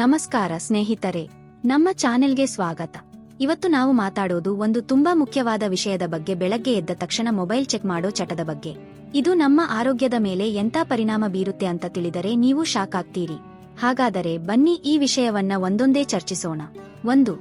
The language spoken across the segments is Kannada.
ನಮಸ್ಕಾರ ಸ್ನೇಹಿತರೆ, ನಮ್ಮ ಚಾನೆಲ್ಗೆ ಸ್ವಾಗತ. ಇವತ್ತು ನಾವು ಮಾತಾಡೋದು ಒಂದು ತುಂಬಾ ಮುಖ್ಯವಾದ ವಿಷಯದ ಬಗ್ಗೆ ಬೆಳಗ್ಗೆ ಎದ್ದ ತಕ್ಷಣ ಮೊಬೈಲ್ ಚೆಕ್ ಮಾಡೋ ಚಟದ ಬಗ್ಗೆ. ಇದು ನಮ್ಮ ಆರೋಗ್ಯದ ಮೇಲೆ ಎಂತ ಪರಿಣಾಮ ಬೀರುತ್ತೆ ಅಂತ ತಿಳಿದರೆ ನೀವು ಶಾಕ್ ಆಗ್ತೀರಿ. ಹಾಗಾದರೆ ಬನ್ನಿ ಈ ವಿಷಯವನ್ನ ಒಂದೊಂದೇ ಚರ್ಚಿಸೋಣ. ಒಂದು,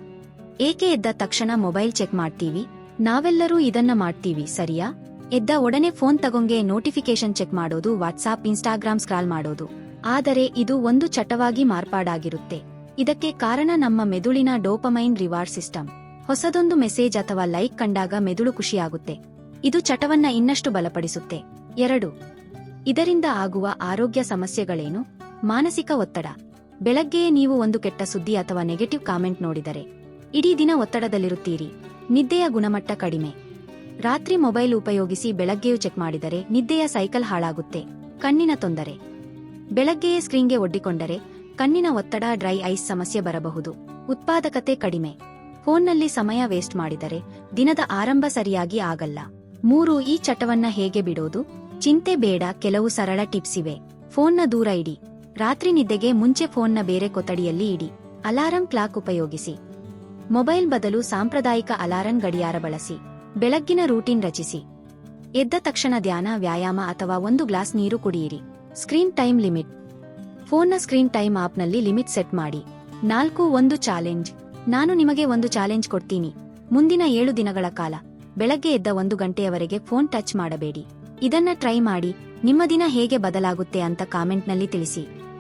ಏಕೆ ಎದ್ದ ತಕ್ಷಣ ಮೊಬೈಲ್ ಚೆಕ್ ಮಾಡ್ತೀವಿ? ನಾವೆಲ್ಲರೂ ಇದನ್ನ ಮಾಡ್ತೀವಿ, ಸರಿಯಾ? ಎದ್ದ ಒಡನೆ ಫೋನ್ ತಗೊಂಗೆ ನೋಟಿಫಿಕೇಶನ್ ಚೆಕ್ ಮಾಡೋದು, ವಾಟ್ಸಾಪ್, ಇನ್ಸ್ಟಾಗ್ರಾಮ್ ಸ್ಕ್ರಾಲ್ ಮಾಡೋದು. ಆದರೆ ಇದು ಒಂದು ಚಟವಾಗಿ ಮಾರ್ಪಾಡಾಗಿರುತ್ತೆ. ಇದಕ್ಕೆ ಕಾರಣ ನಮ್ಮ ಮೆದುಳಿನ ಡೋಪಮೈನ್ ರಿವಾರ್ಡ್ ಸಿಸ್ಟಮ್. ಹೊಸದೊಂದು ಮೆಸೇಜ್ ಅಥವಾ ಲೈಕ್ ಕಂಡಾಗ ಮೆದುಳು ಖುಷಿಯಾಗುತ್ತೆ. ಇದು ಚಟವನ್ನ ಇನ್ನಷ್ಟು ಬಲಪಡಿಸುತ್ತೆ. ಎರಡು. ಇದರಿಂದ ಆಗುವ ಆರೋಗ್ಯ ಸಮಸ್ಯೆಗಳೇನು? ಮಾನಸಿಕ ಒತ್ತಡ. ಬೆಳಗ್ಗೆಯೇ ನೀವು ಒಂದು ಕೆಟ್ಟ ಸುದ್ದಿ ಅಥವಾ ನೆಗೆಟಿವ್ ಕಾಮೆಂಟ್ ನೋಡಿದರೆ. ಇಡೀ ದಿನ ಒತ್ತಡದಲ್ಲಿರುತ್ತೀರಿ. ನಿದ್ದೆಯ ಗುಣಮಟ್ಟ ಕಡಿಮೆ. ರಾತ್ರಿ ಮೊಬೈಲ್ ಉಪಯೋಗಿಸಿ ಬೆಳಗ್ಗೆಯೂ ಚೆಕ್ ಮಾಡಿದರೆ ನಿದ್ದೆಯ ಸೈಕಲ್ ಹಾಳಾಗುತ್ತೆ. ಕಣ್ಣಿನ ತೊಂದರೆ. ಬೆಳಗ್ಗೆಯೇ ಸ್ಕ್ರೀನ್ಗೆ ಒಡ್ಡಿಕೊಂಡರೆ ಕಣ್ಣಿನ ಒತ್ತಡ, ಡ್ರೈ ಐಸ್ ಸಮಸ್ಯೆ ಬರಬಹುದು. ಉತ್ಪಾದಕತೆ ಕಡಿಮೆ. ಫೋನ್ನಲ್ಲಿ ಸಮಯ ವೇಸ್ಟ್ ಮಾಡಿದರೆ ದಿನದ ಆರಂಭ ಸರಿಯಾಗಿ ಆಗಲ್ಲ. ಮೂರು, ಈ ಚಟವನ್ನ ಹೇಗೆ ಬಿಡೋದು? ಚಿಂತೆ ಬೇಡ, ಕೆಲವು ಸರಳ ಟಿಪ್ಸ್ ಇವೆ. ಫೋನ್ನ ದೂರ ಇಡಿ. ರಾತ್ರಿ ನಿದ್ದೆಗೆ ಮುಂಚೆ ಫೋನ್ನ ಬೇರೆ ಕೊಠಡಿಯಲ್ಲಿ ಇಡಿ. ಅಲಾರಂ ಕ್ಲಾಕ್ ಉಪಯೋಗಿಸಿ. ಮೊಬೈಲ್ ಬದಲು ಸಾಂಪ್ರದಾಯಿಕ ಅಲಾರಂ ಗಡಿಯಾರ ಬಳಸಿ. ಬೆಳಗ್ಗಿನ ರೂಟೀನ್ ರಚಿಸಿ. ಎದ್ದ ತಕ್ಷಣ ಧ್ಯಾನ, ವ್ಯಾಯಾಮ ಅಥವಾ ಒಂದು ಗ್ಲಾಸ್ ನೀರು ಕುಡಿಯಿರಿ. Screen time limit. ಫೋನ್ನ ಸ್ಕ್ರೀನ್ ಟೈಮ್ ಆಪ್ನಲ್ಲಿ ಲಿಮಿಟ್ ಸೆಟ್ ಮಾಡಿ. ನಾಲ್ಕು, ಒಂದು ಚಾಲೆಂಜ್. ನಾನು ನಿಮಗೆ ಒಂದು ಚಾಲೆಂಜ್ ಕೊಡ್ತೀನಿ. ಮುಂದಿನ ಏಳು ದಿನಗಳ ಕಾಲ. ಬೆಳಗ್ಗೆ ಎದ್ದ ಒಂದು ಗಂಟೆಯವರೆಗೆ ಫೋನ್ ಟಚ್ ಮಾಡಬೇಡಿ. ಇದನ್ನ ಟ್ರೈ ಮಾಡಿ, ನಿಮ್ಮ ದಿನ ಹೇಗೆ ಬದಲಾಗುತ್ತೆ ಅಂತ ಕಾಮೆಂಟ್ನಲ್ಲಿ ತಿಳಿಸಿ.